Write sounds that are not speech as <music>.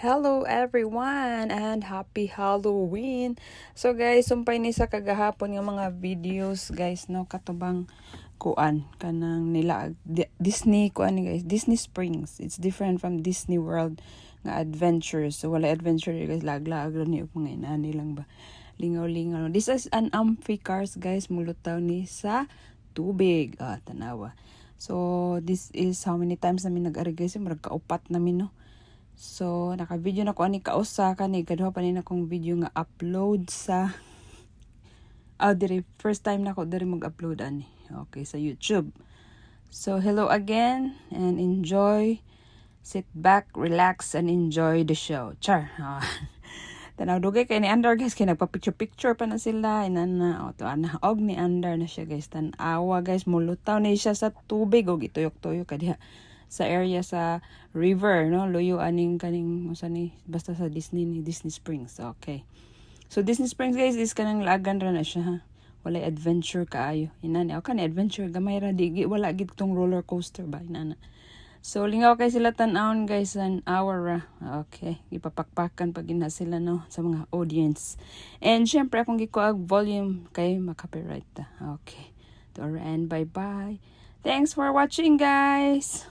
Hello everyone and happy Halloween. So guys, sumpay ni sa kagahapon nga mga videos guys no katubang kuan kanang nila Di- Disney kuan ni guys, Disney Springs. It's different from Disney World nga adventures. So wala adventure guys, laglag ra ni mga inani lang ba. Lingaw-lingaw. This is an amphi cars guys, mulutaw ni sa tubig. Ah, tanawa. So, this is how many times namin nag-ari guys. Marag kaupat namin, no? So, naka-video na ko ani kausa kani kaduha pa ni akong video nga upload sa <laughs> Ah, diri first time na ko diri mag-upload ani. Okay, sa YouTube. So, hello again and enjoy. Sit back, relax and enjoy the show. Char. <laughs> Ah. Tanaw dugay kay ni Andar guys kay nagpa-picture-picture pa na sila inana o to ana og ni Andar na siya guys tan-awa guys mulutaw ni siya sa tubig og ituyok-tuyok kadiha sa area sa river no luyo aning kaning usa ni basta sa Disney ni Disney Springs okay so Disney Springs guys is kanang lagan ra na siya ha walay adventure kaayo inani o kani adventure gamay ra di wala gid tong roller coaster ba inana So, lingaw kay sila tan-aon guys an hour ra. Okay, ipapakpakan pag ina sila no sa mga audience. And syempre akong gikuag volume kay makapiright ta. Okay. To end, bye-bye. Thanks for watching guys.